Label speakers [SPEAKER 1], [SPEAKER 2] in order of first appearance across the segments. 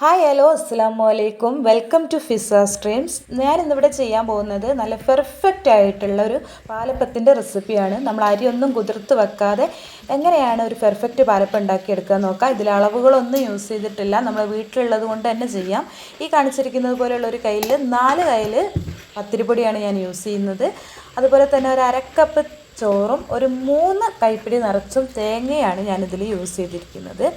[SPEAKER 1] Hi hello അസ്സാം വലൈക്കും welcome to Fiza streams ഞാൻ ഇന്നിവിടെ ചെയ്യാൻ പോകുന്നത് നല്ല പെർഫെക്റ്റ് ആയിട്ടുള്ള ഒരു പാലപ്പത്തിന്റെ റെസിപ്പിയാണ് നമ്മൾ അരിയൊന്നും കുതിർത്ത് വെക്കാതെ എങ്ങനെയാണ് ഒരു പെർഫെക്റ്റ് പാലപ്പം ഉണ്ടാക്കിയെടുക്കുക നോക്കാം. ഇതിൽ അളവുകളൊന്നും യൂസ് ചെയ്തിട്ടില്ല. നമ്മൾ വീട്ടിലുള്ളത് കൊണ്ട് തന്നെ ചെയ്യാം. ഈ കാണിച്ചിരിക്കുന്നത് പോലെയുള്ള ഒരു കയ്യിൽ നാല് കയ്യിൽ പത്തിരിപ്പൊടിയാണ് ഞാൻ യൂസ് ചെയ്യുന്നത്. അതുപോലെ തന്നെ ഒരു അരക്കപ്പ് ചോറും ഒരു മൂന്ന് കൈപ്പിടി നിറച്ചും തേങ്ങയാണ് ഞാനിതിൽ യൂസ് ചെയ്തിരിക്കുന്നത്.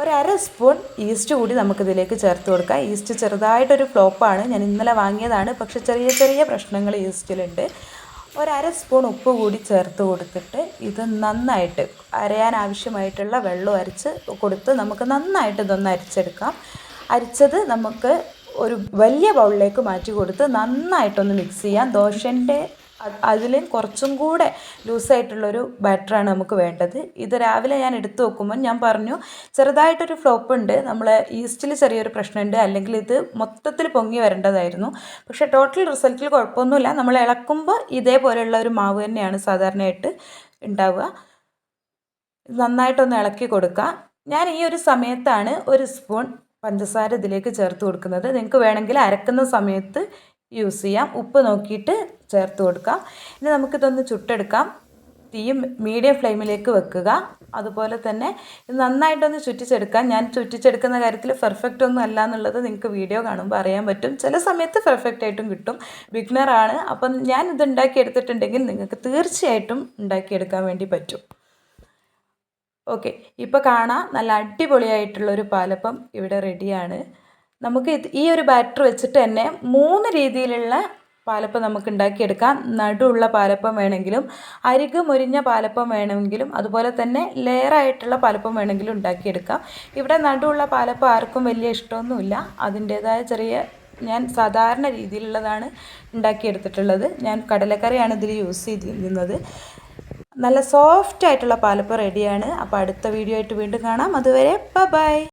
[SPEAKER 1] ഒരര സ്പൂൺ ഈസ്റ്റ് കൂടി നമുക്കിതിലേക്ക് ചേർത്ത് കൊടുക്കാം. ഈസ്റ്റ് ചെറുതായിട്ടൊരു ഫ്ലോപ്പാണ്. ഞാൻ ഇന്നലെ വാങ്ങിയതാണ്. പക്ഷെ ചെറിയ ചെറിയ പ്രശ്നങ്ങൾ ഈസ്റ്റിലുണ്ട്. ഒരര സ്പൂൺ ഉപ്പ് കൂടി ചേർത്ത് കൊടുത്തിട്ട് ഇത് നന്നായിട്ട് അരയാൻ ആവശ്യമായിട്ടുള്ള വെള്ളം അരച്ച് കൊടുത്ത് നമുക്ക് നന്നായിട്ട് ഇതൊന്ന് അരിച്ചെടുക്കാം. അരിച്ചത് നമുക്ക് ഒരു വലിയ ബൗളിലേക്ക് മാറ്റി കൊടുത്ത് നന്നായിട്ടൊന്ന് മിക്സ് ചെയ്യാം. ദോശന്റെ അതിലും കുറച്ചും കൂടെ ലൂസായിട്ടുള്ളൊരു ബാറ്ററാണ് നമുക്ക് വേണ്ടത്. ഇത് രാവിലെ ഞാൻ എടുത്തു നോക്കുമ്പോൾ ഞാൻ പറഞ്ഞു ചെറുതായിട്ടൊരു ഫ്ലോപ്പ് ഉണ്ട്. നമ്മൾ ഈസ്റ്റിൽ ചെറിയൊരു പ്രശ്നമുണ്ട്. അല്ലെങ്കിൽ ഇത് മൊത്തത്തിൽ പൊങ്ങി വരേണ്ടതായിരുന്നു. പക്ഷേ ടോട്ടൽ റിസൾട്ടിൽ കുഴപ്പമൊന്നുമില്ല. നമ്മൾ ഇളക്കുമ്പോൾ ഇതേപോലെയുള്ള ഒരു മാവ് തന്നെയാണ് സാധാരണയായിട്ട് ഉണ്ടാവുക. നന്നായിട്ടൊന്ന് ഇളക്കി കൊടുക്കുക. ഞാൻ ഈ ഒരു സമയത്താണ് ഒരു സ്പൂൺ പഞ്ചസാര ഇതിലേക്ക് ചേർത്ത് കൊടുക്കുന്നത്. നിങ്ങൾക്ക് വേണമെങ്കിൽ അരക്കുന്ന സമയത്ത് യൂസ് ചെയ്യാം. ഉപ്പ് നോക്കിയിട്ട് ചേർത്ത് കൊടുക്കാം. ഇനി നമുക്കിതൊന്ന് ചുട്ടെടുക്കാം. തീയും മീഡിയം ഫ്ലെയിമിലേക്ക് വെക്കുക. അതുപോലെ തന്നെ ഇത് നന്നായിട്ടൊന്ന് ചുറ്റിച്ചെടുക്കാം. ഞാൻ ചുറ്റിച്ചെടുക്കുന്ന കാര്യത്തിൽ പെർഫെക്റ്റ് ഒന്നും അല്ല എന്നുള്ളത് നിങ്ങൾക്ക് വീഡിയോ കാണുമ്പോൾ അറിയാൻ പറ്റും. ചില സമയത്ത് പെർഫെക്റ്റ് ആയിട്ടും കിട്ടും. ബിഗ്നറാണ് അപ്പം ഞാൻ ഇത് ഉണ്ടാക്കിയെടുത്തിട്ടുണ്ടെങ്കിൽ നിങ്ങൾക്ക് തീർച്ചയായിട്ടും ഉണ്ടാക്കിയെടുക്കാൻ വേണ്ടി പറ്റും. ഓക്കെ ഇപ്പോൾ കാണാം. നല്ല അടിപൊളിയായിട്ടുള്ളൊരു പാലപ്പം ഇവിടെ റെഡിയാണ് നമുക്ക് ഈ ഒരു ബാറ്റർ വെച്ചിട്ട് തന്നെ മൂന്ന് രീതിയിലുള്ള പാലപ്പം നമുക്ക് ഉണ്ടാക്കിയെടുക്കാം. നടുവുള്ള പാലപ്പം വേണമെങ്കിലും അരിക് മുരിഞ്ഞ പാലപ്പം വേണമെങ്കിലും അതുപോലെ തന്നെ ലെയറായിട്ടുള്ള പാലപ്പം വേണമെങ്കിലും ഉണ്ടാക്കിയെടുക്കാം. ഇവിടെ നടുവുള്ള പാലപ്പം ആർക്കും വലിയ ഇഷ്ടമൊന്നുമില്ല. അതിന്റേതായ ചെറിയ ഞാൻ സാധാരണ രീതിയിലുള്ളതാണ് ഉണ്ടാക്കിയെടുത്തിട്ടുള്ളത്. ഞാൻ കടലക്കറിയാണ് ഇതിൽ യൂസ് ചെയ്തിരുന്നത്. നല്ല സോഫ്റ്റ് ആയിട്ടുള്ള പാലപ്പം റെഡിയാണ് അപ്പോൾ അടുത്ത വീഡിയോ ആയിട്ട് വീണ്ടും കാണാം. അതുവരെ ബൈ